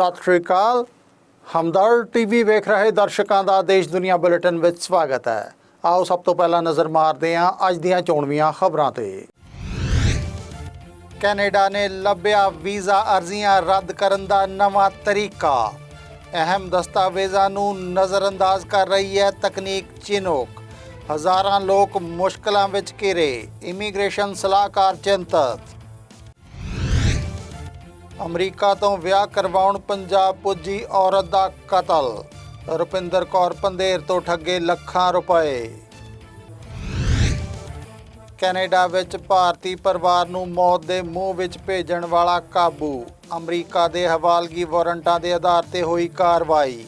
ਸਤਿ ਸ਼੍ਰੀ ਅਕਾਲ। ਹਮਦਰ ਟੀਵੀ ਵੇਖ ਰਹੇ ਦਰਸ਼ਕਾਂ ਦਾ ਦੇਸ਼ ਦੁਨੀਆ ਬੁਲੇਟਿਨ ਵਿੱਚ ਸਵਾਗਤ ਹੈ। ਆਓ ਸਭ ਤੋਂ ਪਹਿਲਾਂ ਨਜ਼ਰ ਮਾਰਦੇ ਹਾਂ ਅੱਜ ਦੀਆਂ ਚੋਣਵੀਆਂ ਖਬਰਾਂ ਤੇ। ਕੈਨੇਡਾ ਨੇ ਲੱਭਿਆ ਵੀਜ਼ਾ ਅਰਜ਼ੀਆਂ ਰੱਦ ਕਰਨ ਦਾ ਨਵਾਂ ਤਰੀਕਾ। ਅਹਿਮ ਦਸਤਾਵੇਜ਼ਾਂ ਨੂੰ ਨਜ਼ਰਅੰਦਾਜ਼ ਕਰ ਰਹੀ ਹੈ ਤਕਨੀਕ ਚਿਨੋਕ। ਹਜ਼ਾਰਾਂ ਲੋਕ ਮੁਸ਼ਕਲਾਂ ਵਿੱਚ ਘਿਰੇ। ਇਮੀਗ੍ਰੇਸ਼ਨ ਸਲਾਹਕਾਰ ਚਿੰਤਤ। ਅਮਰੀਕਾ ਤੋਂ ਵਿਆਹ ਕਰਵਾਉਣ ਪੰਜਾਬ ਪੁੱਜੀ ਔਰਤ ਦਾ ਕਤਲ। ਰੁਪਿੰਦਰ ਕੌਰ ਪੰਦੇਰ ਤੋਂ ਠੱਗੇ ਲੱਖਾਂ ਰੁਪਏ। ਕੈਨੇਡਾ ਵਿੱਚ ਭਾਰਤੀ ਪਰਿਵਾਰ ਨੂੰ ਮੌਤ ਦੇ ਮੂੰਹ ਵਿੱਚ ਭੇਜਣ ਵਾਲਾ ਕਾਬੂ। ਅਮਰੀਕਾ ਦੇ ਹਵਾਲਗੀ ਵਾਰੰਟਾਂ ਦੇ ਆਧਾਰ ਤੇ ਹੋਈ ਕਾਰਵਾਈ।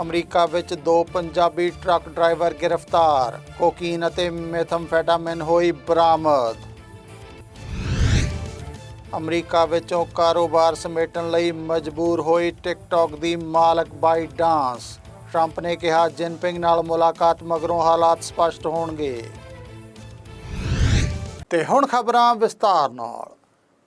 ਅਮਰੀਕਾ ਵਿੱਚ ਦੋ ਪੰਜਾਬੀ ਟਰੱਕ ਡਰਾਈਵਰ ਗ੍ਰਿਫਤਾਰ। ਕੋਕੀਨ ਅਤੇ ਮੈਥਮਫੈਟਾਮਿਨ ਹੋਈ ਬਰਾਮਦ। ਅਮਰੀਕਾ ਵਿੱਚੋਂ ਕਾਰੋਬਾਰ ਸਮੇਟਣ ਲਈ ਮਜਬੂਰ ਹੋਈ ਟਿਕਟੌਕ ਦੀ ਮਾਲਕ ਬਾਈ ਡਾਂਸ। ਟਰੰਪ ਨੇ ਕਿਹਾ, ਜਿਨਪਿੰਗ ਨਾਲ ਮੁਲਾਕਾਤ ਮਗਰੋਂ ਹਾਲਾਤ ਸਪਸ਼ਟ ਹੋਣਗੇ। ਤੇ ਹੁਣ ਖਬਰਾਂ ਵਿਸਤਾਰ ਨਾਲ।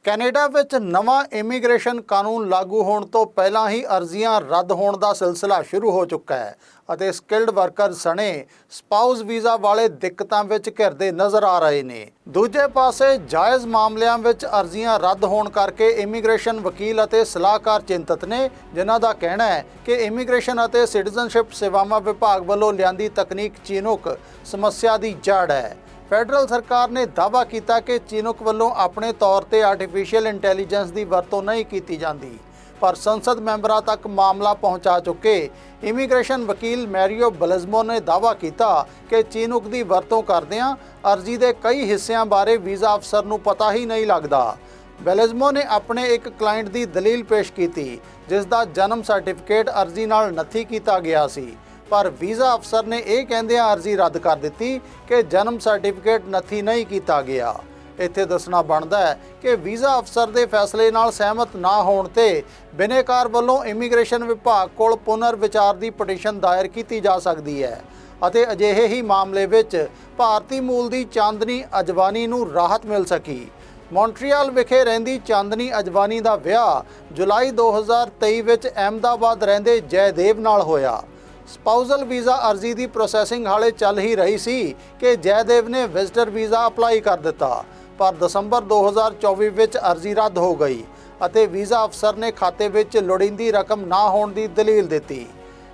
ਕੈਨੇਡਾ ਵਿੱਚ ਨਵਾਂ ਇਮੀਗ੍ਰੇਸ਼ਨ ਕਾਨੂੰਨ ਲਾਗੂ ਹੋਣ ਤੋਂ ਪਹਿਲਾਂ ਹੀ ਅਰਜ਼ੀਆਂ ਰੱਦ ਹੋਣ ਦਾ ਸਿਲਸਿਲਾ ਸ਼ੁਰੂ ਹੋ ਚੁੱਕਾ ਹੈ ਅਤੇ ਸਕਿਲਡ ਵਰਕਰ ਸਣੇ ਸਪਾਊਸ ਵੀਜ਼ਾ ਵਾਲੇ ਦਿੱਕਤਾਂ ਵਿੱਚ ਘਿਰਦੇ ਨਜ਼ਰ ਆ ਰਹੇ ਨੇ। ਦੂਜੇ ਪਾਸੇ ਜਾਇਜ਼ ਮਾਮਲਿਆਂ ਵਿੱਚ ਅਰਜ਼ੀਆਂ ਰੱਦ ਹੋਣ ਕਰਕੇ ਇਮੀਗ੍ਰੇਸ਼ਨ ਵਕੀਲ ਅਤੇ ਸਲਾਹਕਾਰ ਚਿੰਤਤ ਨੇ, ਜਿਨ੍ਹਾਂ ਦਾ ਕਹਿਣਾ ਹੈ ਕਿ ਇਮੀਗ੍ਰੇਸ਼ਨ ਅਤੇ ਸਿਟੀਜ਼ਨਸ਼ਿਪ ਸੇਵਾਵਾਂ ਵਿਭਾਗ ਵੱਲੋਂ ਲਿਆਂਦੀ ਤਕਨੀਕ ਚੀਨੁਕ ਸਮੱਸਿਆ ਦੀ ਜੜ ਹੈ। ਫੈਡਰਲ ਸਰਕਾਰ ਨੇ ਦਾਅਵਾ ਕੀਤਾ ਕਿ ਚੀਨੁਕ ਵੱਲੋਂ ਆਪਣੇ ਤੌਰ ਤੇ ਆਰਟੀਫੀਸ਼ੀਅਲ ਇੰਟੈਲੀਜੈਂਸ ਦੀ ਵਰਤੋਂ ਨਹੀਂ ਕੀਤੀ ਜਾਂਦੀ। ਪਰ ਸੰਸਦ ਮੈਂਬਰਾਂ ਤੱਕ ਮਾਮਲਾ ਪਹੁੰਚਾ ਚੁੱਕੇ। ਇਮੀਗ੍ਰੇਸ਼ਨ ਵਕੀਲ ਮੈਰੀਓ ਬਲਜ਼ਮੋ ਨੇ ਦਾਅਵਾ ਕੀਤਾ ਕਿ ਚੀਨੁਕ ਦੀ ਵਰਤੋਂ ਕਰਦਿਆਂ ਅਰਜ਼ੀ ਦੇ ਕਈ ਹਿੱਸਿਆਂ ਬਾਰੇ ਵੀਜ਼ਾ ਅਫਸਰ ਨੂੰ ਪਤਾ ਹੀ ਨਹੀਂ ਲੱਗਦਾ। ਬੈਲਜ਼ਮੋ ਨੇ ਆਪਣੇ ਇੱਕ ਕਲਾਇੰਟ ਦੀ ਦਲੀਲ ਪੇਸ਼ ਕੀਤੀ, ਜਿਸ ਦਾ ਜਨਮ ਸਰਟੀਫਿਕੇਟ ਅਰਜ਼ੀ ਨਾਲ ਨੱਥੀ ਕੀਤਾ ਗਿਆ ਸੀ। ਪਰ ਵੀਜ਼ਾ ਅਫਸਰ ਨੇ ਇਹ ਕਹਿੰਦਿਆਂ ਅਰਜ਼ੀ ਰੱਦ ਕਰ ਦਿੱਤੀ ਕਿ ਜਨਮ ਸਰਟੀਫਿਕੇਟ ਨੱਥੀ ਨਹੀਂ ਕੀਤਾ ਗਿਆ। ਇੱਥੇ ਦੱਸਣਾ ਬਣਦਾ ਹੈ ਕਿ ਵੀਜ਼ਾ ਅਫਸਰ ਦੇ ਫੈਸਲੇ ਨਾਲ ਸਹਿਮਤ ਨਾ ਹੋਣ ਤੇ ਬਿਨੇਕਾਰ ਵੱਲੋਂ ਇਮੀਗ੍ਰੇਸ਼ਨ ਵਿਭਾਗ ਕੋਲ ਪੁਨਰ ਵਿਚਾਰ ਦੀ ਪਟੀਸ਼ਨ ਦਾਇਰ ਕੀਤੀ ਜਾ ਸਕਦੀ ਹੈ ਅਤੇ ਅਜਿਹੇ ਹੀ ਮਾਮਲੇ ਵਿੱਚ ਭਾਰਤੀ ਮੂਲ ਦੀ ਚਾਂਦਨੀ ਅਜਵਾਨੀ ਨੂੰ ਰਾਹਤ ਮਿਲ ਸਕੀ। ਮੌਂਟਰੀਅਲ ਵਿਖੇ ਰਹਿੰਦੀ ਚਾਂਦਨੀ ਅਜਵਾਨੀ ਦਾ ਵਿਆਹ ਜੁਲਾਈ 2023 ਵਿੱਚ ਅਹਿਮਦਾਬਾਦ ਰਹਿੰਦੇ ਜੈਦੇਵ ਨਾਲ ਹੋਇਆ। ਸਪਾਊਸਲ ਵੀਜ਼ਾ ਅਰਜ਼ੀ ਦੀ ਪ੍ਰੋਸੈਸਿੰਗ ਹਾਲੇ ਚੱਲ ਹੀ ਰਹੀ ਸੀ ਕਿ ਜੈਦੇਵ ਨੇ ਵਿਜ਼ਟਰ ਵੀਜ਼ਾ ਅਪਲਾਈ ਕਰ ਦਿੱਤਾ, ਪਰ ਦਸੰਬਰ 2024 ਵਿੱਚ ਅਰਜ਼ੀ ਰੱਦ ਹੋ ਗਈ ਅਤੇ ਵੀਜ਼ਾ ਅਫਸਰ ਨੇ ਖਾਤੇ ਵਿੱਚ ਲੋੜੀਂਦੀ ਰਕਮ ਨਾ ਹੋਣ ਦੀ ਦਲੀਲ ਦਿੱਤੀ।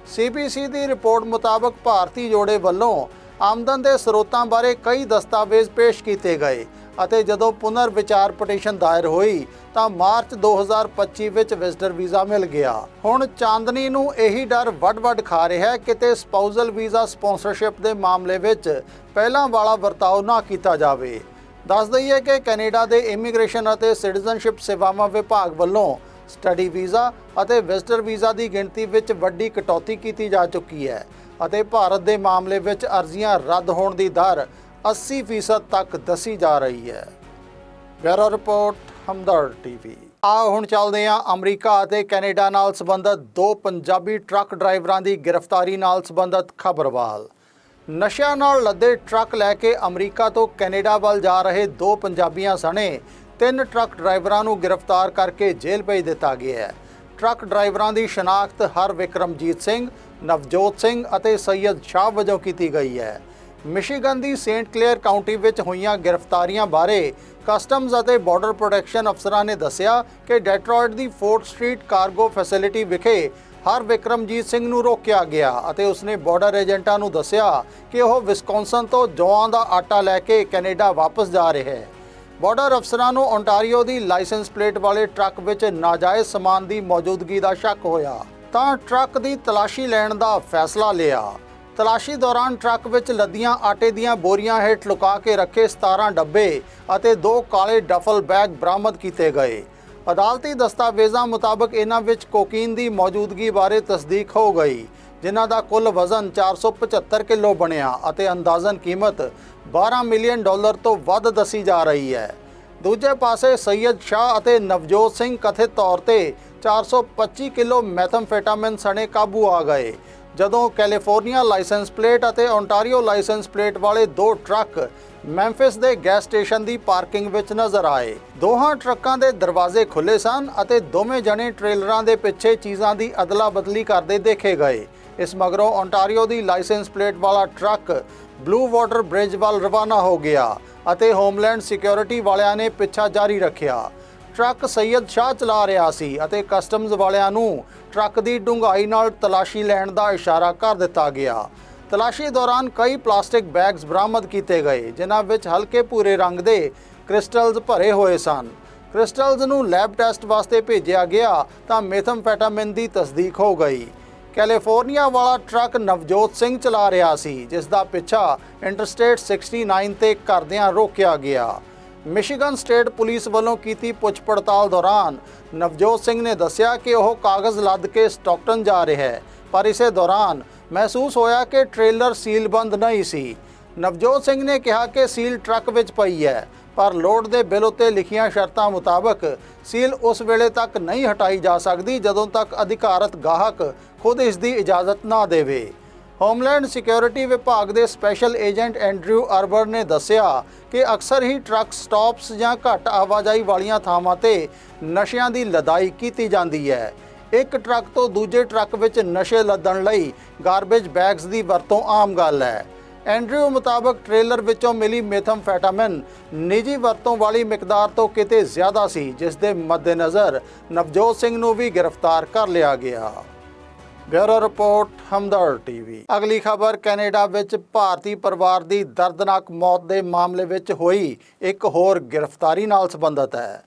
ਸੀਬੀਸੀ ਦੀ ਰਿਪੋਰਟ ਮੁਤਾਬਕ ਭਾਰਤੀ ਜੋੜੇ ਵੱਲੋਂ ਆਮਦਨ ਦੇ ਸਰੋਤਾਂ ਬਾਰੇ ਕਈ ਦਸਤਾਵੇਜ਼ ਪੇਸ਼ ਕੀਤੇ ਗਏ ਅਤੇ ਜਦੋਂ ਪੁਨਰ ਵਿਚਾਰ ਪਟੀਸ਼ਨ ਦਾਇਰ ਹੋਈ ਤਾਂ ਮਾਰਚ 2025 ਵਿੱਚ ਵਿਜ਼ਟਰ ਵੀਜ਼ਾ ਮਿਲ ਗਿਆ। ਹੁਣ ਚਾਂਦਨੀ ਨੂੰ ਇਹੀ ਡਰ ਵੱਡ-ਵੱਡ ਖਾ ਰਿਹਾ ਹੈ, ਕਿਤੇ ਸਪਾਊਸਲ ਵੀਜ਼ਾ ਸਪਾਂਸਰਸ਼ਿਪ ਦੇ ਮਾਮਲੇ ਵਿੱਚ ਪਹਿਲਾਂ ਵਾਲਾ ਵਰਤਾਓ ਨਾ ਕੀਤਾ ਜਾਵੇ। ਦੱਸ ਦਈਏ ਕਿ ਕੈਨੇਡਾ ਦੇ ਇਮੀਗ੍ਰੇਸ਼ਨ ਅਤੇ ਸਿਟੀਜ਼ਨਸ਼ਿਪ ਸੇਵਾਵਾਂ ਵਿਭਾਗ ਵੱਲੋਂ ਸਟੱਡੀ ਵੀਜ਼ਾ ਅਤੇ ਵਿਜ਼ਟਰ ਵੀਜ਼ਾ ਦੀ ਗਿਣਤੀ ਵਿੱਚ ਵੱਡੀ ਕਟੌਤੀ ਕੀਤੀ ਜਾ ਚੁੱਕੀ ਹੈ ਅਤੇ ਭਾਰਤ ਦੇ ਮਾਮਲੇ ਵਿੱਚ ਅਰਜ਼ੀਆਂ ਰੱਦ ਹੋਣ ਦੀ ਦਰ 80% ਤੱਕ ਦੱਸੀ ਜਾ ਰਹੀ ਹੈ। Bureau report, Hamdard TV. ਆਓ ਹੁਣ ਚੱਲਦੇ ਹਾਂ ਅਮਰੀਕਾ ਅਤੇ ਕੈਨੇਡਾ ਨਾਲ ਸੰਬੰਧਿਤ ਦੋ ਪੰਜਾਬੀ ਟਰੱਕ ਡਰਾਈਵਰਾਂ ਦੀ ਗ੍ਰਿਫਤਾਰੀ ਨਾਲ ਸੰਬੰਧਿਤ ਖਬਰਵਾਲ। ਨਸ਼ਿਆਂ ਨਾਲ ਲੱਦੇ ਟਰੱਕ ਲੈ ਕੇ ਅਮਰੀਕਾ ਤੋਂ ਕੈਨੇਡਾ ਵੱਲ ਜਾ ਰਹੇ ਦੋ ਪੰਜਾਬੀਆਂ ਸਣੇ ਤਿੰਨ ਟਰੱਕ ਡਰਾਈਵਰਾਂ ਨੂੰ ਗ੍ਰਿਫਤਾਰ ਕਰਕੇ ਜੇਲ੍ਹ ਭੇਜ ਦਿੱਤਾ ਗਿਆ ਹੈ। ਟਰੱਕ ਡਰਾਈਵਰਾਂ ਦੀ ਸ਼ਨਾਖਤ ਹਰ ਵਿਕਰਮਜੀਤ ਸਿੰਘ, ਨਵਜੋਤ ਸਿੰਘ ਅਤੇ ਸੈਯਦ ਸ਼ਾਹ ਵਜੋਂ ਕੀਤੀ ਗਈ ਹੈ। ਮਿਸ਼ੀਗਨ ਦੀ ਸੇਂਟ ਕਲੇਅਰ ਕਾਉਂਟੀ ਵਿੱਚ ਹੋਈਆਂ ਗ੍ਰਿਫਤਾਰੀਆਂ ਬਾਰੇ ਕਸਟਮਜ਼ ਅਤੇ ਬਾਰਡਰ ਪ੍ਰੋਟੈਕਸ਼ਨ ਅਫਸਰਾਂ ਨੇ ਦੱਸਿਆ ਕਿ ਡੈਟਰੋਇਟ ਦੀ ਫੋਰਟ ਸਟਰੀਟ ਕਾਰਗੋ ਫੈਸਿਲਿਟੀ ਵਿਖੇ ਹਰ ਵਿਕਰਮਜੀਤ ਸਿੰਘ ਨੂੰ ਰੋਕਿਆ ਗਿਆ ਅਤੇ ਉਸਨੇ ਬਾਰਡਰ ਏਜੰਟਾਂ ਨੂੰ ਦੱਸਿਆ ਕਿ ਉਹ ਵਿਸਕੌਨਸਨ ਤੋਂ ਜੌਆਂ ਦਾ ਆਟਾ ਲੈ ਕੇ ਕੈਨੇਡਾ ਵਾਪਸ ਜਾ ਰਿਹਾ ਹੈ। ਬਾਰਡਰ ਅਫਸਰਾਂ ਨੂੰ ਓਨਟਾਰੀਓ ਦੀ ਲਾਇਸੈਂਸ ਪਲੇਟ ਵਾਲੇ ਟਰੱਕ ਵਿੱਚ ਨਾਜਾਇਜ਼ ਸਮਾਨ ਦੀ ਮੌਜੂਦਗੀ ਦਾ ਸ਼ੱਕ ਹੋਇਆ, ਤਾਂ ਟਰੱਕ ਦੀ ਤਲਾਸ਼ੀ ਲੈਣ ਦਾ ਫੈਸਲਾ ਲਿਆ। ਤਲਾਸ਼ੀ ਦੌਰਾਨ ਟਰੱਕ ਵਿੱਚ ਲੱਦੀਆਂ ਆਟੇ ਦੀਆਂ ਬੋਰੀਆਂ ਹੇਠ ਲੁਕਾ ਕੇ ਰੱਖੇ 17 ਡੱਬੇ ਅਤੇ ਦੋ ਕਾਲੇ ਡਫਲ ਬੈਗ ਬਰਾਮਦ ਕੀਤੇ ਗਏ। ਅਦਾਲਤੀ ਦਸਤਾਵੇਜ਼ਾਂ ਮੁਤਾਬਕ ਇਹਨਾਂ ਵਿੱਚ ਕੋਕੀਨ ਦੀ ਮੌਜੂਦਗੀ ਬਾਰੇ ਤਸਦੀਕ ਹੋ ਗਈ, ਜਿਨ੍ਹਾਂ ਦਾ ਕੁੱਲ ਵਜ਼ਨ 475 ਕਿਲੋ ਬਣਿਆ ਅਤੇ ਅੰਦਾਜ਼ਨ ਕੀਮਤ 12 ਮਿਲੀਅਨ ਡਾਲਰ ਤੋਂ ਵੱਧ ਦੱਸੀ ਜਾ ਰਹੀ ਹੈ। ਦੂਜੇ ਪਾਸੇ ਸੈਯਦ ਸ਼ਾਹ ਅਤੇ ਨਵਜੋਤ ਸਿੰਘ ਕਥਿਤ ਤੌਰ ਤੇ 425 ਕਿਲੋ ਮੈਥਮਫੈਟਾਮਿਨ ਸਣੇ ਕਾਬੂ ਆ ਗਏ ਜਦੋਂ ਕੈਲੀਫੋਰਨੀਆ ਲਾਇਸੈਂਸ ਪਲੇਟ ਅਤੇ ਓਨਟਾਰੀਓ ਲਾਇਸੈਂਸ ਪਲੇਟ ਵਾਲੇ ਦੋ ਟਰੱਕ ਮੈਂਫਿਸ ਦੇ ਗੈਸ ਸਟੇਸ਼ਨ ਦੀ ਪਾਰਕਿੰਗ ਵਿੱਚ ਨਜ਼ਰ ਆਏ। ਦੋਹਾਂ ਟਰੱਕਾਂ ਦੇ ਦਰਵਾਜ਼ੇ ਖੁੱਲੇ ਸਨ ਅਤੇ ਦੋਵੇਂ ਜਣੇ ਟ੍ਰੇਲਰਾਂ ਦੇ ਪਿੱਛੇ ਚੀਜ਼ਾਂ ਦੀ ਅਦਲਾ-ਬਦਲੀ ਕਰਦੇ ਦੇਖੇ ਗਏ। ਇਸ ਮਗਰੋਂ ਓਨਟਾਰੀਓ ਦੀ ਲਾਇਸੈਂਸ ਪਲੇਟ ਵਾਲਾ ਟਰੱਕ ਬਲੂ ਵਾਟਰ ਬ੍ਰਿਜ ਵੱਲ ਰਵਾਨਾ ਹੋ ਗਿਆ ਅਤੇ ਹੋਮਲੈਂਡ ਸਿਕਿਉਰਿਟੀ ਵਾਲਿਆਂ ਨੇ ਪਿੱਛਾ ਜਾਰੀ ਰੱਖਿਆ। ਟਰੱਕ ਸੈਯਦ ਸ਼ਾਹ ਚਲਾ ਰਿਹਾ ਸੀ ਅਤੇ ਕਸਟਮਜ਼ ਵਾਲਿਆਂ ਨੂੰ ਟਰੱਕ ਦੀ ਡੂੰਘਾਈ ਨਾਲ ਤਲਾਸ਼ੀ ਲੈਣ ਦਾ ਇਸ਼ਾਰਾ ਕਰ ਦਿੱਤਾ ਗਿਆ। ਤਲਾਸ਼ੀ ਦੌਰਾਨ ਕਈ ਪਲਾਸਟਿਕ ਬੈਗਸ ਬਰਾਮਦ ਕੀਤੇ ਗਏ, ਜਿਨ੍ਹਾਂ ਵਿੱਚ ਹਲਕੇ ਭੂਰੇ ਰੰਗ ਦੇ ਕ੍ਰਿਸਟਲਜ਼ ਭਰੇ ਹੋਏ ਸਨ। ਕ੍ਰਿਸਟਲਜ਼ ਨੂੰ ਲੈਬ ਟੈਸਟ ਵਾਸਤੇ ਭੇਜਿਆ ਗਿਆ ਤਾਂ ਮੈਥਮਫੈਟਾਮਿਨ ਦੀ ਤਸਦੀਕ ਹੋ ਗਈ। ਕੈਲੀਫੋਰਨੀਆ ਵਾਲਾ ਟਰੱਕ ਨਵਜੋਤ ਸਿੰਘ ਚਲਾ ਰਿਹਾ ਸੀ, ਜਿਸ ਦਾ ਪਿੱਛਾ ਇੰਟਰਸਟੇਟ 69 ਤੇ ਕਰਦਿਆਂ ਰੋਕਿਆ ਗਿਆ। ਮਿਸ਼ੀਗਨ ਸਟੇਟ ਪੁਲਿਸ ਵੱਲੋਂ ਕੀਤੀ ਪੁੱਛ ਪੜਤਾਲ ਦੌਰਾਨ ਨਵਜੋਤ ਸਿੰਘ ਨੇ ਦੱਸਿਆ ਕਿ ਉਹ ਕਾਗਜ਼ ਲੱਦ ਕੇ ਸਟਾਕਟਨ ਜਾ ਰਿਹਾ ਹੈ, ਪਰ ਇਸੇ ਦੌਰਾਨ ਮਹਿਸੂਸ ਹੋਇਆ ਕਿ ਟ੍ਰੇਲਰ ਸੀਲਬੰਦ ਨਹੀਂ ਸੀ। ਨਵਜੋਤ ਸਿੰਘ ਨੇ ਕਿਹਾ ਕਿ ਸੀਲ ਟਰੱਕ ਵਿੱਚ ਪਈ ਹੈ, ਪਰ ਲੋਡ ਦੇ ਬਿੱਲ ਉੱਤੇ ਲਿਖੀਆਂ ਸ਼ਰਤਾਂ ਮੁਤਾਬਕ ਸੀਲ ਉਸ ਵੇਲੇ ਤੱਕ ਨਹੀਂ ਹਟਾਈ ਜਾ ਸਕਦੀ ਜਦੋਂ ਤੱਕ ਅਧਿਕਾਰਤ ਗਾਹਕ ਖੁਦ ਇਸ ਦੀ ਇਜਾਜ਼ਤ ਨਾ ਦੇਵੇ। ਹੋਮਲੈਂਡ ਸਿਕਿਉਰਿਟੀ ਵਿਭਾਗ ਦੇ ਸਪੈਸ਼ਲ ਏਜੰਟ ਐਂਡਰਿਊ ਅਰਬਰ ਨੇ ਦੱਸਿਆ ਕਿ ਅਕਸਰ ਹੀ ਟਰੱਕ ਸਟਾਪਸ ਜਾਂ ਘੱਟ ਆਵਾਜਾਈ ਵਾਲੀਆਂ ਥਾਵਾਂ ਤੇ ਨਸ਼ਿਆਂ ਦੀ ਲਦਾਈ ਕੀਤੀ ਜਾਂਦੀ ਹੈ। ਇੱਕ ਟਰੱਕ ਤੋਂ ਦੂਜੇ ਟਰੱਕ ਵਿੱਚ ਨਸ਼ੇ ਲੱਦਣ ਲਈ ਗਾਰਬੇਜ ਬੈਗਸ ਦੀ ਵਰਤੋਂ ਆਮ ਗੱਲ ਹੈ। ਐਂਡਰਿਊ ਮੁਤਾਬਕ ਟ੍ਰੇਲਰ ਵਿੱਚੋਂ ਮਿਲੀ ਮੈਥਮਫੈਟਾਮਿਨ ਨਿੱਜੀ ਵਰਤੋਂ ਵਾਲੀ ਮਿਕਦਾਰ ਤੋਂ ਕਿਤੇ ਜ਼ਿਆਦਾ ਸੀ, ਜਿਸ ਦੇ ਮੱਦੇਨਜ਼ਰ ਨਵਜੋਤ ਸਿੰਘ ਨੂੰ ਵੀ ਗ੍ਰਿਫਤਾਰ ਕਰ ਲਿਆ ਗਿਆ। Bureau report Hamdard TV. ਅਗਲੀ ਖਬਰ, ਕੈਨੇਡਾ ਵਿੱਚ ਭਾਰਤੀ ਪਰਿਵਾਰ ਦੀ ਦਰਦਨਾਕ ਮੌਤ ਦੇ ਮਾਮਲੇ ਵਿੱਚ ਹੋਈ ਇੱਕ ਹੋਰ ਗ੍ਰਿਫਤਾਰੀ ਨਾਲ ਸੰਬੰਧਿਤ ਹੈ।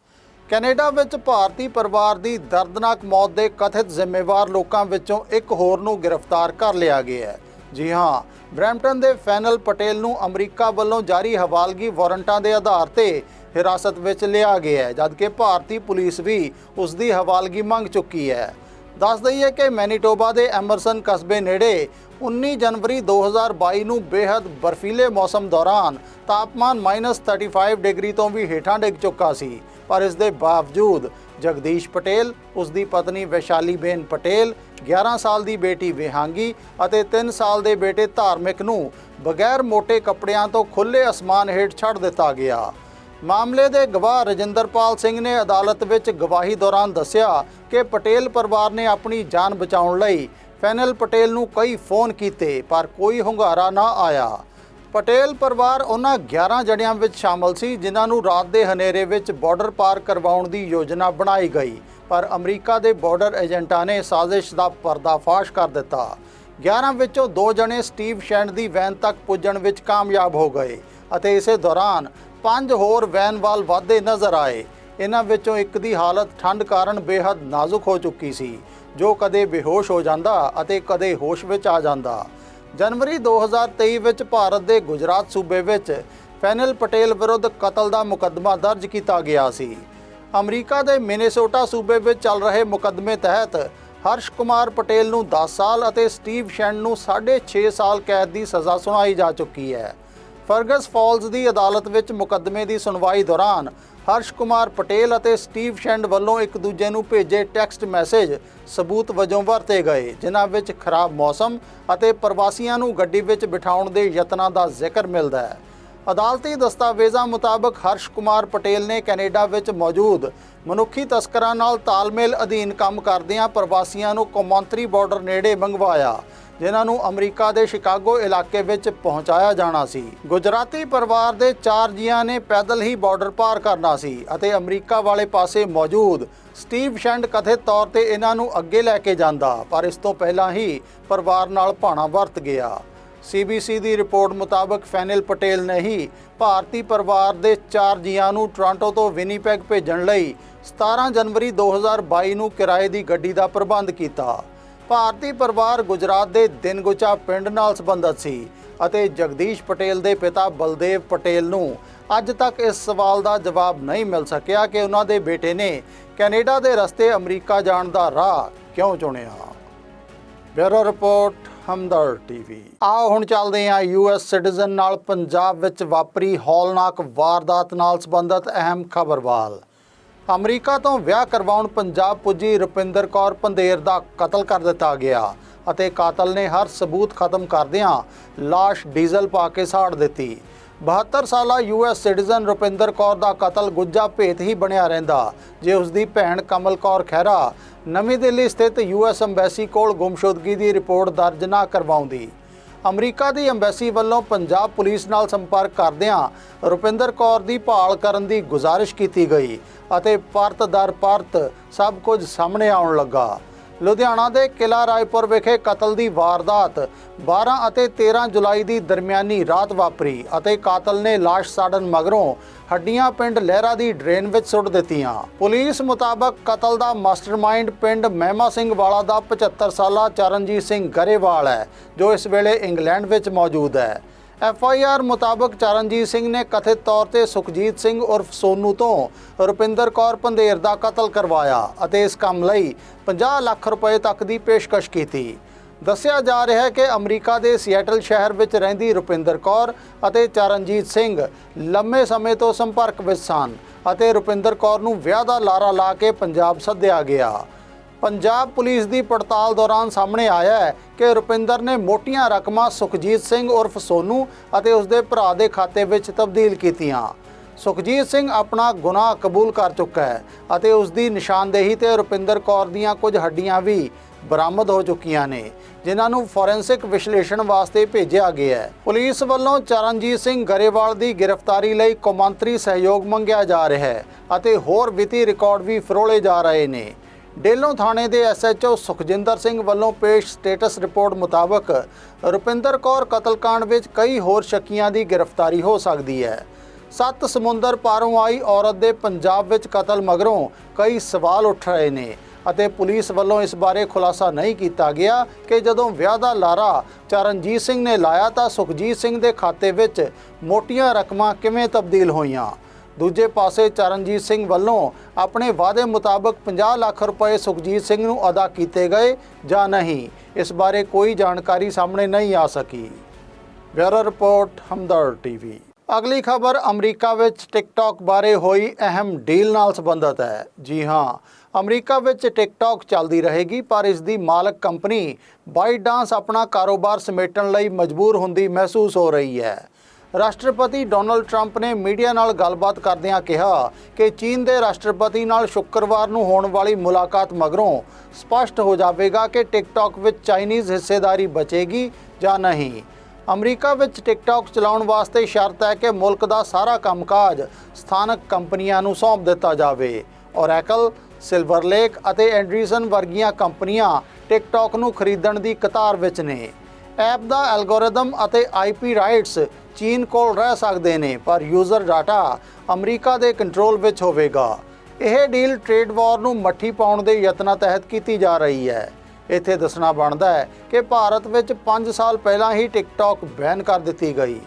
ਕੈਨੇਡਾ ਵਿੱਚ ਭਾਰਤੀ ਪਰਿਵਾਰ ਦੀ ਦਰਦਨਾਕ ਮੌਤ ਦੇ ਕਥਿਤ ਜ਼ਿੰਮੇਵਾਰ ਲੋਕਾਂ ਵਿੱਚੋਂ ਇੱਕ ਹੋਰ ਨੂੰ ਗ੍ਰਿਫਤਾਰ ਕਰ ਲਿਆ ਗਿਆ ਹੈ। ਜੀ ਹਾਂ, ਬਰੈਂਪਟਨ ਦੇ ਫੈਨਲ ਪਟੇਲ ਨੂੰ ਅਮਰੀਕਾ ਵੱਲੋਂ ਜਾਰੀ ਹਵਾਲਗੀ ਵਾਰੰਟਾਂ ਦੇ ਆਧਾਰ ਤੇ ਹਿਰਾਸਤ ਵਿੱਚ ਲਿਆ ਗਿਆ ਹੈ, ਜਦਕਿ ਭਾਰਤੀ ਪੁਲਿਸ ਵੀ ਉਸ ਦੀ ਹਵਾਲਗੀ ਮੰਗ ਚੁੱਕੀ ਹੈ। ਦੱਸ ਦਈਏ ਕਿ ਮੈਨੀਟੋਬਾ ਦੇ ਐਮਰਸਨ ਕਸਬੇ ਨੇੜੇ 19 ਜਨਵਰੀ 2022 ਨੂੰ ਬੇहद ਬਰਫੀਲੇ ਮੌਸਮ ਦੌਰਾਨ ਤਾਪਮਾਨ -35 ਡਿਗਰੀ ਤੋਂ ਵੀ ਹੇਠਾਂ ਡਿੱਗ ਚੁੱਕਾ ਸੀ। ਪਰ ਇਸ ਦੇ ਬਾਵਜੂਦ ਜਗਦੀਸ਼ ਪਟੇਲ, ਉਸ ਦੀ ਪਤਨੀ ਵੈਸ਼ਾਲੀ ਬੇਨ ਪਟੇਲ 11 ਸਾਲ ਦੀ ਬੇਟੀ ਵਿਹਾਂਗੀ ਅਤੇ 3 ਸਾਲ ਦੇ ਬੇਟੇ ਧਾਰਮਿਕ ਨੂੰ ਬਗੈਰ ਮੋٹے ਕੱਪੜਿਆਂ ਤੋਂ ਖੁੱਲੇ ਅਸਮਾਨ ਹੇਠ ਛੱਡ ਦਿੱਤਾ ਗਿਆ। ਮਾਮਲੇ ਦੇ ਗਵਾਹ ਰਜਿੰਦਰਪਾਲ ਸਿੰਘ ਨੇ ਅਦਾਲਤ ਵਿੱਚ ਗਵਾਹੀ ਦੌਰਾਨ ਦੱਸਿਆ ਕਿ ਪਟੇਲ ਪਰਿਵਾਰ ਨੇ ਆਪਣੀ ਜਾਨ ਬਚਾਉਣ ਲਈ ਫੈਨਲ ਪਟੇਲ ਨੂੰ ਕਈ ਫੋਨ ਕੀਤੇ, ਪਰ ਕੋਈ ਹੁੰਗਾਰਾ ਨਾ ਆਇਆ। ਪਟੇਲ ਪਰਿਵਾਰ ਉਹਨਾਂ 11 ਜਣਿਆਂ ਵਿੱਚ ਸ਼ਾਮਲ ਸੀ, ਜਿਨ੍ਹਾਂ ਨੂੰ ਰਾਤ ਦੇ ਹਨੇਰੇ ਵਿੱਚ ਬਾਰਡਰ ਪਾਰ ਕਰਵਾਉਣ ਦੀ ਯੋਜਨਾ ਬਣਾਈ ਗਈ। ਪਰ ਅਮਰੀਕਾ ਦੇ ਬਾਰਡਰ ਏਜੰਟਾਂ ਨੇ ਸਾਜ਼ਿਸ਼ ਦਾ ਪਰਦਾਫਾਸ਼ ਕਰ ਦਿੱਤਾ। 11 ਵਿੱਚੋਂ ਦੋ ਜਣੇ ਸਟੀਵ ਸ਼ੈਂਡ ਦੀ ਵੈਨ ਤੱਕ ਪੁੱਜਣ ਵਿੱਚ ਕਾਮਯਾਬ ਹੋ ਗਏ ਅਤੇ ਇਸੇ ਦੌਰਾਨ ਪੰਜ ਹੋਰ ਵੈਨ ਵਾਲ ਵਾਧੇ ਨਜ਼ਰ ਆਏ। ਇਹਨਾਂ ਵਿੱਚੋਂ ਇੱਕ ਦੀ ਹਾਲਤ ਠੰਡ ਕਾਰਨ ਬੇहद ਨਾਜ਼ੁਕ ਹੋ ਚੁੱਕੀ ਸੀ, ਜੋ ਕਦੇ ਬੇਹੋਸ਼ ਹੋ ਜਾਂਦਾ ਅਤੇ ਕਦੇ ਹੋਸ਼ ਵਿੱਚ ਆ ਜਾਂਦਾ। ਜਨਵਰੀ 2023 ਵਿੱਚ ਭਾਰਤ ਦੇ ਗੁਜਰਾਤ ਸੂਬੇ ਵਿੱਚ ਫੈਨਲ ਪਟੇਲ ਵਿਰੁੱਧ ਕਤਲ ਦਾ ਮੁਕੱਦਮਾ ਦਰਜ ਕੀਤਾ ਗਿਆ ਸੀ। ਅਮਰੀਕਾ ਦੇ ਮਿਨੇਸੋਟਾ ਸੂਬੇ ਵਿੱਚ ਚੱਲ ਰਹੇ ਮੁਕੱਦਮੇ ਤਹਿਤ ਹਰਸ਼ ਕੁਮਾਰ ਪਟੇਲ ਨੂੰ 10 ਸਾਲ ਅਤੇ ਸਟੀਵ ਸ਼ੈਨ ਨੂੰ 6.5 ਸਾਲ ਕੈਦ ਦੀ ਸਜ਼ਾ ਸੁਣਾਈ ਜਾ ਚੁੱਕੀ ਹੈ। ਫਰਗਸ ਫਾਲਜ਼ ਦੀ ਅਦਾਲਤ ਵਿੱਚ ਮੁਕੱਦਮੇ ਦੀ ਸੁਣਵਾਈ ਦੌਰਾਨ ਹਰਸ਼ ਕੁਮਾਰ ਪਟੇਲ ਅਤੇ ਸਟੀਵ ਸ਼ੈਂਡ ਵੱਲੋਂ ਇੱਕ ਦੂਜੇ ਨੂੰ ਭੇਜੇ ਟੈਕਸਟ ਮੈਸੇਜ ਸਬੂਤ ਵਜੋਂ ਵਰਤੇ ਗਏ, ਜਿਨ੍ਹਾਂ ਵਿੱਚ ਖਰਾਬ ਮੌਸਮ ਅਤੇ ਪ੍ਰਵਾਸੀਆਂ ਨੂੰ ਗੱਡੀ ਵਿੱਚ ਬਿਠਾਉਣ ਦੇ ਯਤਨਾਂ ਦਾ ਜ਼ਿਕਰ ਮਿਲਦਾ ਹੈ। ਅਦਾਲਤੀ ਦਸਤਾਵੇਜ਼ਾਂ ਮੁਤਾਬਕ ਹਰਸ਼ ਕੁਮਾਰ ਪਟੇਲ ਨੇ ਕੈਨੇਡਾ ਵਿੱਚ ਮੌਜੂਦ ਮਨੁੱਖੀ ਤਸਕਰਾਂ ਨਾਲ ਤਾਲਮੇਲ ਅਧੀਨ ਕੰਮ ਕਰਦਿਆਂ ਪ੍ਰਵਾਸੀਆਂ ਨੂੰ ਕੌਮਾਂਤਰੀ ਬਾਰਡਰ ਨੇੜੇ ਮੰਗਵਾਇਆ, ਜਿਨ੍ਹਾਂ ਨੂੰ ਅਮਰੀਕਾ ਦੇ ਸ਼ਿਕਾਗੋ ਇਲਾਕੇ ਵਿੱਚ ਪਹੁੰਚਾਇਆ ਜਾਣਾ ਸੀ। ਗੁਜਰਾਤੀ ਪਰਿਵਾਰ ਦੇ ਚਾਰ ਜੀਆਂ ਨੇ ਪੈਦਲ ਹੀ ਬਾਰਡਰ ਪਾਰ ਕਰਨਾ ਸੀ ਅਤੇ ਅਮਰੀਕਾ ਵਾਲੇ ਪਾਸੇ ਮੌਜੂਦ ਸਟੀਵ ਸ਼ੈਂਡ ਕਥਿਤ ਤੌਰ ਤੇ ਇਹਨਾਂ ਨੂੰ ਅੱਗੇ ਲੈ ਕੇ ਜਾਂਦਾ, ਪਰ ਇਸ ਤੋਂ ਪਹਿਲਾਂ ਹੀ ਪਰਿਵਾਰ ਨਾਲ ਭਾਣਾ ਵਰਤ ਗਿਆ। ਸੀਬੀਸੀ ਦੀ ਰਿਪੋਰਟ ਮੁਤਾਬਕ ਫੈਨਿਲ ਪਟੇਲ ਨੇ ਹੀ ਭਾਰਤੀ ਪਰਿਵਾਰ ਦੇ ਚਾਰ ਜੀਆਂ ਨੂੰ ਟੋਰਾਂਟੋ ਤੋਂ ਵਿਨੀਪੈਗ ਭੇਜਣ ਲਈ 17 ਜਨਵਰੀ 2022 ਨੂੰ ਕਿਰਾਏ ਦੀ ਗੱਡੀ ਦਾ ਪ੍ਰਬੰਧ ਕੀਤਾ। ਭਾਰਤੀ ਪਰਿਵਾਰ ਗੁਜਰਾਤ ਦੇ ਦਿਨਗੁਚਾ ਪਿੰਡ ਨਾਲ ਸੰਬੰਧਿਤ ਸੀ ਅਤੇ ਜਗਦੀਸ਼ ਪਟੇਲ ਦੇ ਪਿਤਾ ਬਲਦੇਵ ਪਟੇਲ ਨੂੰ ਅੱਜ ਤੱਕ ਇਸ ਸਵਾਲ ਦਾ ਜਵਾਬ ਨਹੀਂ ਮਿਲ ਸਕਿਆ ਕਿ ਉਹਨਾਂ ਦੇ ਬੇਟੇ ਨੇ ਕੈਨੇਡਾ ਦੇ ਰਸਤੇ ਅਮਰੀਕਾ ਜਾਣ ਦਾ ਰਾਹ ਕਿਉਂ ਚੁਣਿਆ। Bureau report Hamdard TV. ਆਓ ਹੁਣ ਚੱਲਦੇ ਹਾਂ ਯੂਐਸ ਸਿਟੀਜ਼ਨ ਨਾਲ। ਪੰਜਾਬ ਵਿੱਚ ਵਾਪਰੀ ਹੌਲਨਾਕ ਵਾਰਦਾਤ ਨਾਲ ਸੰਬੰਧਿਤ ਅਹਿਮ ਖਬਰ ਵੱਲ। ਅਮਰੀਕਾ ਤੋਂ ਵਿਆਹ ਕਰਵਾਉਣ ਪੰਜਾਬ ਪੁੱਜੀ ਰੁਪਿੰਦਰ ਕੌਰ ਪੰਦੇਰ ਦਾ ਕਤਲ ਕਰ ਦਿੱਤਾ ਗਿਆ ਅਤੇ ਕਾਤਲ ਨੇ ਹਰ ਸਬੂਤ ਖਤਮ ਕਰਦਿਆਂ ਲਾਸ਼ ਡੀਜ਼ਲ ਪਾ ਕੇ ਸਾੜ ਦਿੱਤੀ। 72 ਸਾਲਾ ਯੂਐਸ ਸਿਟੀਜ਼ਨ ਰੁਪਿੰਦਰ ਕੌਰ ਦਾ ਕਤਲ ਗੁੱਜਾ ਭੇਤ ਹੀ ਬਣਿਆ ਰਹਿੰਦਾ। ਜੇ ਉਸ ਦੀ ਭੈਣ ਕਮਲ ਕੌਰ ਖਹਿਰਾ ਨਵੀਂ ਦਿੱਲੀ ਸਥਿਤ ਯੂਐਸ ਅੰਬੈਸੀ ਕੋਲ ਗੁੰਮਸ਼ੁਦਗੀ ਦੀ ਰਿਪੋਰਟ ਦਰਜ ਨਾ ਕਰਵਾਉਂਦੀ। ਅਮਰੀਕਾ ਦੀ ਅੰਬੈਸੀ ਵੱਲੋਂ ਪੰਜਾਬ ਪੁਲਿਸ ਨਾਲ ਸੰਪਰਕ ਕਰਦਿਆਂ ਰੁਪਿੰਦਰ ਕੌਰ ਦੀ ਭਾਲ ਕਰਨ ਦੀ ਗੁਜ਼ਾਰਿਸ਼ ਕੀਤੀ ਗਈ ਅਤੇ ਪਰਤ ਦਰ ਪਰਤ ਸਭ ਕੁਝ ਸਾਹਮਣੇ ਆਉਣ ਲੱਗਾ। ਲੁਧਿਆਣਾ ਦੇ ਕਿਲਾ ਰਾਏਪੁਰ ਵਿਖੇ ਕਤਲ ਦੀ ਵਾਰਦਾਤ 12 ਅਤੇ 13 ਜੁਲਾਈ ਦੀ ਦਰਮਿਆਨੀ ਰਾਤ ਵਾਪਰੀ ਅਤੇ ਕਾਤਲ ਨੇ ਲਾਸ਼ ਸਾੜਨ ਮਗਰੋਂ ਹੱਡੀਆਂ ਪਿੰਡ ਲਹਿਰਾ ਦੀ ਡਰੇਨ ਵਿੱਚ ਸੁੱਟ ਦਿੱਤੀਆਂ। ਪੁਲਿਸ ਮੁਤਾਬਕ ਕਤਲ ਦਾ ਮਾਸਟਰਮਾਈਂਡ ਪਿੰਡ ਮਹਿਮਾ ਸਿੰਘ ਵਾਲਾ ਦਾ 75 ਸਾਲਾ ਚਰਨਜੀਤ ਸਿੰਘ ਗਰੇਵਾਲ ਹੈ, ਜੋ ਇਸ ਵੇਲੇ ਇੰਗਲੈਂਡ ਵਿੱਚ ਮੌਜੂਦ ਹੈ। ਐਫ ਆਈ ਆਰ ਮੁਤਾਬਕ ਚਰਨਜੀਤ ਸਿੰਘ ਨੇ ਕਥਿਤ ਤੌਰ ਤੇ ਸੁਖਜੀਤ ਸਿੰਘ ਉਰਫ ਸੋਨੂ ਤੋਂ ਰੁਪਿੰਦਰ ਕੌਰ ਪੰਧੇਰ ਦਾ ਕਤਲ ਕਰਵਾਇਆ ਅਤੇ ਇਸ ਕੰਮ ਲਈ 50 ਲੱਖ ਰੁਪਏ ਤੱਕ ਦੀ ਪੇਸ਼ਕਸ਼ ਕੀਤੀ। ਦੱਸਿਆ ਜਾ ਰਿਹਾ ਹੈ ਕਿ ਅਮਰੀਕਾ ਦੇ ਸੀਐਟਲ ਸ਼ਹਿਰ ਵਿੱਚ ਰਹਿੰਦੀ ਰੁਪਿੰਦਰ ਕੌਰ ਅਤੇ ਚਰਨਜੀਤ ਸਿੰਘ ਲੰਮੇ ਸਮੇਂ ਤੋਂ ਸੰਪਰਕ ਵਿੱਚ ਸਨ ਅਤੇ ਰੁਪਿੰਦਰ ਕੌਰ ਨੂੰ ਵਿਆਹ ਦਾ ਲਾਰਾ ਲਾ ਕੇ ਪੰਜਾਬ ਸੱਦਿਆ ਗਿਆ। ਪੰਜਾਬ ਪੁਲਿਸ ਦੀ ਪੜਤਾਲ ਦੌਰਾਨ ਸਾਹਮਣੇ ਆਇਆ ਹੈ ਕਿ ਰੁਪਿੰਦਰ ਨੇ ਮੋਟੀਆਂ ਰਕਮਾਂ ਸੁਖਜੀਤ ਸਿੰਘ ਉਰਫ ਸੋਨੂ ਅਤੇ ਉਸ ਦੇ ਭਰਾ ਦੇ ਖਾਤੇ ਵਿੱਚ ਤਬਦੀਲ ਕੀਤੀਆਂ। ਸੁਖਜੀਤ ਸਿੰਘ ਆਪਣਾ ਗੁਨਾਹ ਕਬੂਲ ਕਰ ਚੁੱਕਾ ਹੈ ਅਤੇ ਉਸ ਦੀ ਨਿਸ਼ਾਨਦੇਹੀ ਤੇ ਰੁਪਿੰਦਰ ਕੌਰ ਦੀਆਂ ਕੁਝ ਹੱਡੀਆਂ ਵੀ ਬਰਾਮਦ ਹੋ ਚੁੱਕੀਆਂ ਨੇ, ਜਿਨ੍ਹਾਂ ਨੂੰ ਫੋਰੈਂਸਿਕ ਵਿਸ਼ਲੇਸ਼ਣ ਵਾਸਤੇ ਭੇਜਿਆ ਗਿਆ ਹੈ। ਪੁਲਿਸ ਵੱਲੋਂ ਚਰਨਜੀਤ ਸਿੰਘ ਗਰੇਵਾਲ ਦੀ ਗ੍ਰਿਫਤਾਰੀ ਲਈ ਕੌਮਾਂਤਰੀ ਸਹਿਯੋਗ ਮੰਗਿਆ ਜਾ ਰਿਹਾ ਹੈ ਅਤੇ ਹੋਰ ਵਿੱਤੀ ਰਿਕਾਰਡ ਵੀ ਫਰੋਲੇ ਜਾ ਰਹੇ ਨੇ। ਡੇਲੋਂ ਥਾਣੇ ਦੇ ਐਸਐਚਓ ਸੁਖਜਿੰਦਰ ਸਿੰਘ ਵੱਲੋਂ ਪੇਸ਼ ਸਟੇਟਸ ਰਿਪੋਰਟ ਮੁਤਾਬਕ ਰੁਪਿੰਦਰ ਕੌਰ ਕਤਲकांड ਵਿੱਚ ਕਈ ਹੋਰ ਸ਼ੱਕੀਆਂ ਦੀ ਗ੍ਰਿਫਤਾਰੀ ਹੋ ਸਕਦੀ ਹੈ। ਸੱਤ ਸਮੁੰਦਰ ਪਾਰੋਂ ਆਈ ਔਰਤ ਦੇ ਪੰਜਾਬ ਵਿੱਚ ਕਤਲ ਮਗਰੋਂ ਕਈ ਸਵਾਲ ਉੱਠ ਰਹੇ ਨੇ ਅਤੇ ਪੁਲਿਸ ਵੱਲੋਂ ਇਸ ਬਾਰੇ ਖੁਲਾਸਾ ਨਹੀਂ ਕੀਤਾ ਗਿਆ ਕਿ ਜਦੋਂ ਵਿਆਹ ਦਾ ਲਾਰਾ ਚਰਨਜੀਤ ਸਿੰਘ ਨੇ ਲਾਇਆ ਤਾਂ ਸੁਖਜੀਤ ਸਿੰਘ ਦੇ ਖਾਤੇ ਵਿੱਚ ਮੋਟੀਆਂ ਰਕਮਾਂ ਕਿਵੇਂ ਤਬਦੀਲ ਹੋਈਆਂ। ਦੂਜੇ ਪਾਸੇ ਚਰਨਜੀਤ ਸਿੰਘ ਵੱਲੋਂ ਆਪਣੇ ਵਾਅਦੇ ਮੁਤਾਬਕ 50 ਲੱਖ ਰੁਪਏ ਸੁਖਜੀਤ ਸਿੰਘ ਨੂੰ ਅਦਾ ਕੀਤੇ ਗਏ ਜਾਂ ਨਹੀਂ, ਇਸ ਬਾਰੇ ਕੋਈ ਜਾਣਕਾਰੀ ਸਾਹਮਣੇ ਨਹੀਂ ਆ ਸਕੀ। Bureau report Hamdard TV. ਅਗਲੀ ਖਬਰ ਅਮਰੀਕਾ ਵਿੱਚ ਟਿਕਟੌਕ ਬਾਰੇ ਹੋਈ ਅਹਿਮ ਡੀਲ ਨਾਲ ਸੰਬੰਧਿਤ ਹੈ। ਜੀ ਹਾਂ, ਅਮਰੀਕਾ ਵਿੱਚ ਟਿਕਟੌਕ ਚੱਲਦੀ ਰਹੇਗੀ, ਪਰ ਇਸ ਦੀ ਮਾਲਕ ਕੰਪਨੀ ਬਾਈਡਾਂਸ ਆਪਣਾ ਕਾਰੋਬਾਰ ਸਮੇਟਣ ਲਈ ਮਜਬੂਰ ਹੁੰਦੀ ਮਹਿਸੂਸ ਹੋ ਰਹੀ ਹੈ। ਰਾਸ਼ਟਰਪਤੀ ਡੋਨਲਡ ਟਰੰਪ ਨੇ ਮੀਡੀਆ ਨਾਲ ਗੱਲਬਾਤ ਕਰਦਿਆਂ ਕਿਹਾ ਕਿ ਚੀਨ ਦੇ ਰਾਸ਼ਟਰਪਤੀ ਨਾਲ ਸ਼ੁੱਕਰਵਾਰ ਨੂੰ ਹੋਣ ਵਾਲੀ ਮੁਲਾਕਾਤ ਮਗਰੋਂ ਸਪਸ਼ਟ ਹੋ ਜਾਵੇਗਾ ਕਿ ਟਿਕਟੌਕ ਵਿੱਚ ਚਾਈਨੀਜ਼ ਹਿੱਸੇਦਾਰੀ ਬਚੇਗੀ ਜਾਂ ਨਹੀਂ। ਅਮਰੀਕਾ ਵਿੱਚ ਟਿਕਟੌਕ ਚਲਾਉਣ ਵਾਸਤੇ ਸ਼ਰਤ ਹੈ ਕਿ ਮੁਲਕ ਦਾ ਸਾਰਾ ਕੰਮਕਾਜ ਸਥਾਨਕ ਕੰਪਨੀਆਂ ਨੂੰ ਸੌਂਪ ਦਿੱਤਾ ਜਾਵੇ ਔਰੈਕਲ ਸਿਲਵਰ ਲੇਕ ਅਤੇ ਐਂਡਰੀਸਨ ਵਰਗੀਆਂ ਕੰਪਨੀਆਂ ਟਿਕਟੌਕ ਨੂੰ ਖਰੀਦਣ ਦੀ ਕਤਾਰ ਵਿੱਚ ਨੇ। ਐਪ ਦਾ ਐਲਗੋਰਿਦਮ ਅਤੇ ਆਈਪੀ ਰਾਈਟਸ ਚੀਨ ਕੋਲ ਰਹਿ ਸਕਦੇ ਨੇ, ਪਰ ਯੂਜ਼ਰ ਡਾਟਾ ਅਮਰੀਕਾ ਦੇ ਕੰਟਰੋਲ ਵਿੱਚ ਹੋਵੇਗਾ। ਇਹ ਡੀਲ ਟ੍ਰੇਡ ਵਾਰ ਨੂੰ ਮੱਠੀ ਪਾਉਣ ਦੇ ਯਤਨਾਂ ਤਹਿਤ ਕੀਤੀ ਜਾ ਰਹੀ ਹੈ। ਇੱਥੇ ਦੱਸਣਾ ਬਣਦਾ ਹੈ ਕਿ ਭਾਰਤ ਵਿੱਚ 5 ਸਾਲ ਪਹਿਲਾਂ ਹੀ ਟਿਕਟੌਕ ਬੈਨ ਕਰ ਦਿੱਤੀ ਗਈ।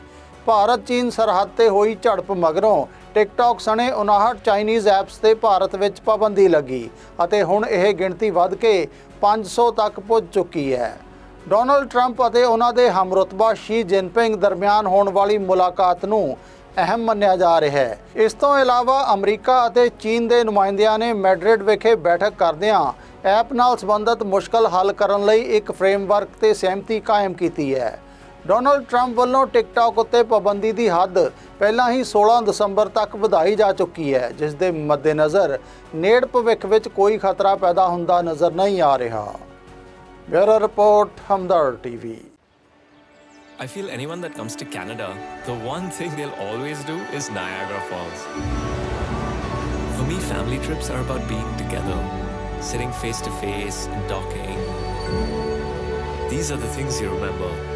ਭਾਰਤ ਚੀਨ ਸਰਹੱਦ ਤੇ ਹੋਈ ਝੜਪ ਮਗਰੋਂ ਟਿਕਟੌਕ ਸਣੇ 59 ਚਾਈਨੀਜ਼ ਐਪਸ ਤੇ ਭਾਰਤ ਵਿੱਚ ਪਾਬੰਦੀ ਲੱਗੀ ਅਤੇ ਹੁਣ ਇਹ ਗਿਣਤੀ ਵੱਧ ਕੇ 500 ਤੱਕ ਪਹੁੰਚ ਚੁੱਕੀ ਹੈ। ਡੋਨਲਡ ਟਰੰਪ ਅਤੇ ਉਹਨਾਂ ਦੇ ਹਮਰੁਤਬਾ ਸ਼ੀ ਜਿਨਪਿੰਗ ਦਰਮਿਆਨ ਹੋਣ ਵਾਲੀ ਮੁਲਾਕਾਤ ਨੂੰ ਅਹਿਮ ਮੰਨਿਆ ਜਾ ਰਿਹਾ ਹੈ। ਇਸ ਤੋਂ ਇਲਾਵਾ ਅਮਰੀਕਾ ਅਤੇ ਚੀਨ ਦੇ ਨੁਮਾਇੰਦਿਆਂ ਨੇ ਮੈਡਰਿਡ ਵਿਖੇ ਬੈਠਕ ਕਰਦਿਆਂ ਐਪ ਨਾਲ ਸੰਬੰਧਿਤ ਮੁਸ਼ਕਲ ਹੱਲ ਕਰਨ ਲਈ ਇੱਕ ਫਰੇਮਵਰਕ ਤੇ ਸਹਿਮਤੀ ਕਾਇਮ ਕੀਤੀ ਹੈ। ਡੋਨਲਡ ਟਰੰਪ ਵੱਲੋਂ ਟਿਕਟੌਕ ਉੱਤੇ ਪਾਬੰਦੀ ਦੀ ਹੱਦ ਪਹਿਲਾਂ ਹੀ 16 ਦਸੰਬਰ ਤੱਕ ਵਧਾਈ ਜਾ ਚੁੱਕੀ ਹੈ, ਜਿਸ ਦੇ ਮੱਦੇਨਜ਼ਰ ਨੇੜ ਭਵਿੱਖ ਵਿੱਚ ਕੋਈ ਖਤਰਾ ਪੈਦਾ ਹੁੰਦਾ ਨਜ਼ਰ ਨਹੀਂ ਆ ਰਿਹਾ। Bureau Report, Hamdar TV. I feel anyone that comes to Canada, the one thing they'll always do is Niagara Falls. For me, family trips are about being together, sitting face to face and talking. These are the things you remember.